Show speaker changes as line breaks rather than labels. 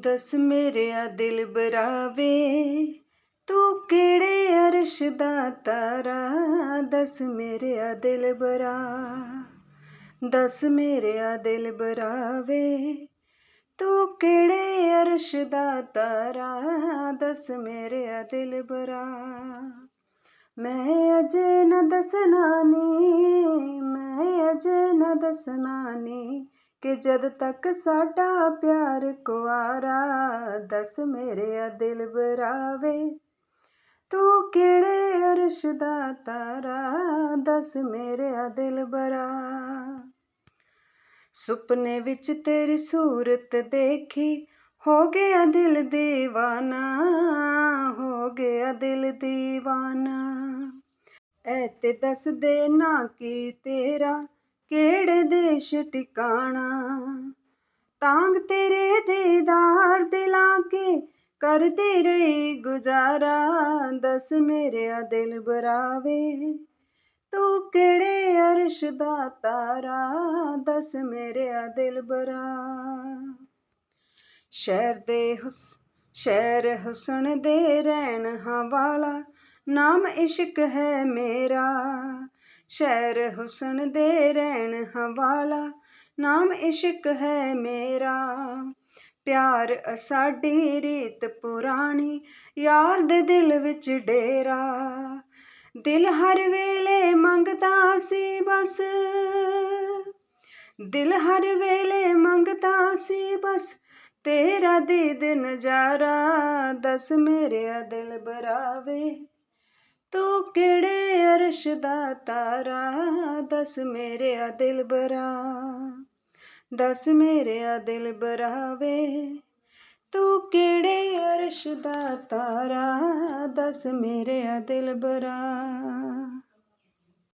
ਦਸ ਮੇਰਿਆ ਦਿਲ ਬਰਾਵੇ, ਤੂੰ ਕਿਹੜੇ ਅਰਸ਼ ਦਾ ਤਾਰਾ? ਦਸ ਮੇਰਿਆ ਦਿਲ ਬਰਾ, ਦਸ ਮੇਰਿਆ ਦਿਲ ਬਰਾਵੇ, ਤੂੰ ਕਿਹੜੇ ਅਰਸ਼ ਦਾ ਤਾਰਾ? ਦਸ ਮੇਰਿਆ ਦਿਲ ਬਰਾ। ਮੈਂ ਅਜੇ ਨਾ ਦੱਸਣਾ ਨੀ, ਮੈਂ ਅਜੇ ਨਾ ਦੱਸਣਾ ਨੀ ਕਿ ਜਦ ਤੱਕ ਸਾਡਾ ਪਿਆਰ ਕੁਆਰਾ ਦੱਸ ਮੇਰੇ ਦਿਲ ਬਰਾਵੇ। ਤੂੰ ਕਿਹੜੇ ਅਰਸ਼ ਦਾ ਤਾਰਾ ਦੱਸ ਮੇਰੇ ਦਿਲ ਬਰਾ। ਸੁਪਨੇ ਵਿੱਚ ਤੇਰੀ ਸੂਰਤ ਦੇਖੀ, ਹੋ ਗਿਆ ਦਿਲ دیਵਾਨਾ ਹੋ ਗਿਆ ਦਿਲ دیਵਾਨਾ ਐ ਤੇ ਦੱਸ ਦੇ ਨਾ ਕੀ ਤੇਰਾ ਕਿਹੜੇ ਦੇਸ਼ ਟਿਕਾਣਾ? ਤਾਂਗ ਤੇਰੇ ਦੇਦਾਰ ਦਿਲਾਂ ਕੇ ਕਰਦੀ ਰਹੀ ਗੁਜ਼ਾਰਾ। ਦੱਸ ਮੇਰਿਆ ਦਿਲ ਬਰਾਵੇ, ਤੂੰ ਕਿਹੜੇ ਅਰਸ਼ ਦਾ ਤਾਰਾ? ਦਸ ਮੇਰਿਆ ਦਿਲ ਬਰਾ। ਸ਼ਹਿਰ ਦੇ ਹੁਸ, ਸ਼ਹਿਰ ਹੁਸਨ ਦੇ ਰਹਿਣ ਵਾਲਾ ਨਾਮ ਇਸ਼ਕ ਹੈ ਮੇਰਾ। ਸ਼ਹਿਰ ਹੁਸਨ ਦੇ ਰਹਿਣ ਹਵਾਲਾ, ਨਾਮ ਇਸ਼ਕ ਹੈ ਮੇਰਾ। ਪਿਆਰ ਸਾਡੀ ਰੀਤ ਪੁਰਾਣੀ, ਯਾਰ ਦੇ ਦਿਲ ਵਿੱਚ ਡੇਰਾ। ਦਿਲ ਹਰ ਵੇਲੇ ਮੰਗਦਾ ਸੀ ਬਸ। ਦਿਲ ਹਰ ਵੇਲੇ ਮੰਗਦਾ ਸੀ ਬਸ। ਤੇਰਾ ਦੀਦ ਨਜ਼ਾਰਾ, ਦਸ ਮੇਰਿਆ ਦਿਲ ਬਰਾਵੇ। ਤੂੰ ਕਿਹੜੇ ਅਰਸ਼ ਦਾ ਤਾਰਾ? ਦਸ ਮੇਰਿਆ ਦਿਲ ਬਰਾ। ਦਸ ਮੇਰਿਆ ਦਿਲ ਬਰਾਵੇ। ਤੂੰ ਕਿਹੜੇ ਅਰਸ਼ ਦਾ ਤਾਰਾ? ਦੱਸ ਮੇਰਿਆ ਦਿਲ ਬਰਾ।